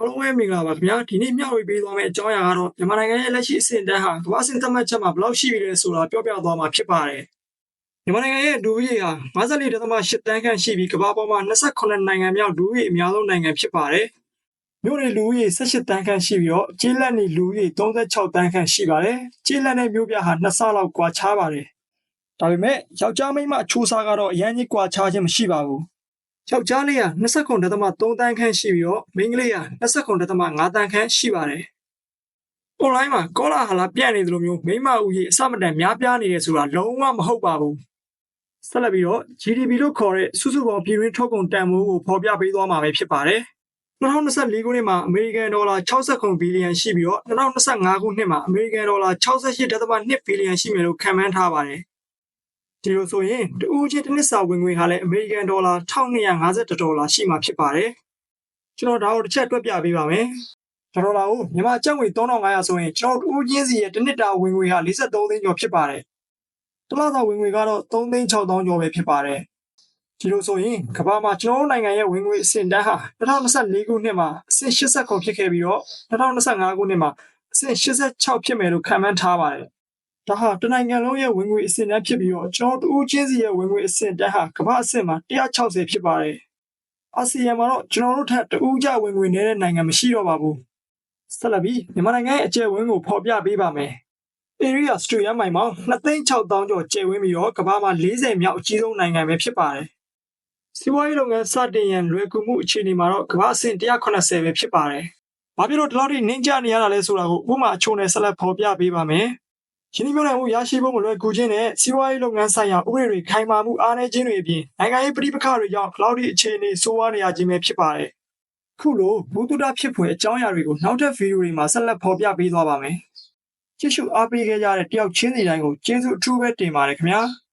အားလုံးပဲမင်္ဂလာပါခင်ဗျာဒီနေ့မျှဝေပေးသွားမယ့်အကြောင်းအရာကတော့မြန်မာနိုင်ငံရဲ့လက်ရှိအဆင့်တန်းဟာကမ္ဘာအဆင့်သတ်မှတ်ချက်မှာဘယ်လောက်ရှိပြီလဲဆိုတာပြောပြသွားမှာဖြစ်ပါတယ်မြန်မာနိုင်ငံရဲ့ဒူဝီဟာ54.8တန်းခန့်ရှိပြီးကမ္ဘာပေါ်မှာ28နိုင်ငံမြောက်ဒူဝီအများဆုံးနိုင်ငံဖြစ်ပါတယ်မြို့နယ်လူဦးရေ18တန်းခန့်ရှိပြီးတော့ကျေးလက်နေလူဦးရေ36တန်းခန့်ရှိပါတယ်ကျေးလက်နဲ့မြို့ပြဟာနှစ်ဆလောက်ကွာခြားပါတယ်ဒါပေမဲ့ယောက်ျားမိန်းမအချိုးအစားကတော့အရင်ကြီးကွာခြားခြင်းမရှိပါဘူး ယောက်ျားလေးက29.3တန်းခန့်ရှိပြီးတော့မိန်းကလေးက29.5တန်းခန့်ရှိပါတယ်။ online မှာကောလာဟလာပြန့်နေသလိုမျိုးမိန်းမဦးရေအစမတန်များပြားနေတယ်ဆိုတာလုံးဝမဟုတ်ပါဘူး။ဆက်လက်ပြီးတော့ GDP လို့ခေါ်တဲ့စုစုပေါင်းပြည်တွင်းထုတ်ကုန်တန်ဖိုးကိုဖော်ပြပေးသွားမှာပဲဖြစ်ပါတယ်။2024ခုနှစ်မှာအမေရိကန်ဒေါ်လာ69ဘီလီယံရှိပြီးတော့2025ခုနှစ်မှာအမေရိကန်ဒေါ်လာ68.2ဘီလီယံရှိမယ်လို့ခန့်မှန်းထားပါတယ်။ ဒီလိုဆိုရင်တဦးချင်းတစ်နှစ်စာဝင်ငွေဟာလည်းအမေရိကန်ဒေါ်လာ1250ဒေါ်လာရှိမှာဖြစ်ပါတယ်။ကျွန်တော်ဒါကိုတစ်ချက်တွက်ပြပေးပါမယ်။ဒေါ်လာကိုမြန်မာကျပ်ငွေ3500ဆိုရင်ကျွန်တော်တို့ဦးချင်းစီရဲ့တစ်နှစ်တာဝင်ငွေဟာ43သိန်းကျော်ဖြစ်ပါတယ်။တစ်လစာဝင်ငွေကတော့3သိန်း6000ကျော်ပဲဖြစ်ပါတယ်။ဒီလိုဆိုရင်ကမ္ဘာမှာကျွန်တော်တို့နိုင်ငံရဲ့ဝင်ငွေအဆင့်တန်းဟာ2024ခုနှစ်မှာအဆင့်80ခုဖြစ်ခဲ့ပြီးတော့2025ခုနှစ်မှာအဆင့်86ဖြစ်မယ်လို့ခန့်မှန်းထားပါတယ်။ ဒါဟာတနိုင်ငံလုံးရဲ့ဝင်ငွေအဆင့်တန်းဖြစ်ပြီးတော့ကျွန်တော်တို့ချင်းစီရဲ့ဝင်ငွေအဆင့်တန်းဟာကမ္ဘာအဆင့်မှာ160ဖြစ်ပါတယ်။အာဆီယံမှာတော့ကျွန်တော်တို့ထက်တဦးကြဝင်ငွေနေတဲ့နိုင်ငံမရှိတော့ပါဘူး။ဆက်လက်ပြီးမြန်မာနိုင်ငံရဲ့အကျယ်ဝန်းကိုဖော်ပြပေးပါမယ်။ area စတူရမိုင်ပေါင်း2,600ကျော်ကျယ်ဝန်းပြီးတော့ကမ္ဘာမှာ40မြောက်အကြီးဆုံးနိုင်ငံပဲဖြစ်ပါတယ်။စီးပွားရေးလုပ်ငန်းစတင်ရန်လွယ်ကူမှုအခြေအနေမှာတော့ကမ္ဘာအဆင့်180ပဲဖြစ်ပါတယ်။ဘာဖြစ်လို့ဒီလောက်ထိနှင်းကြနေရတာလဲဆိုတာကိုဥပမာအချို့နဲ့ဆက်လက်ဖော်ပြပေးပါမယ်။ ရင်းနှီးမြှုပ်နှံမှုရရှိဖို့မလွယ်ကူခြင်းနဲ့စီးပွားရေးလုပ်ငန်းဆိုင်ရာဥပဒေတွေခိုင်မာမှုအားနည်းခြင်းတွေအပြင်နိုင်ငံရေးပြည်ပခါတွေကြောင့် cloud အခြေအနေဆိုးဝါးနေရခြင်းပဲဖြစ်ပါတယ်။ခုလိုဘူတုဒဖြစ်ဖွယ်အကြောင်းအရာတွေကိုနောက်ထပ်ဗီဒီယိုတွေမှာဆက်လက်ဖော်ပြပေးသွားပါမယ်။ကြည့်ရှုအားပေးခဲ့ကြတဲ့တယောက်ချင်းစီတိုင်းကိုကျေးဇူးအထူးပဲတင်ပါတယ်ခင်ဗျာ။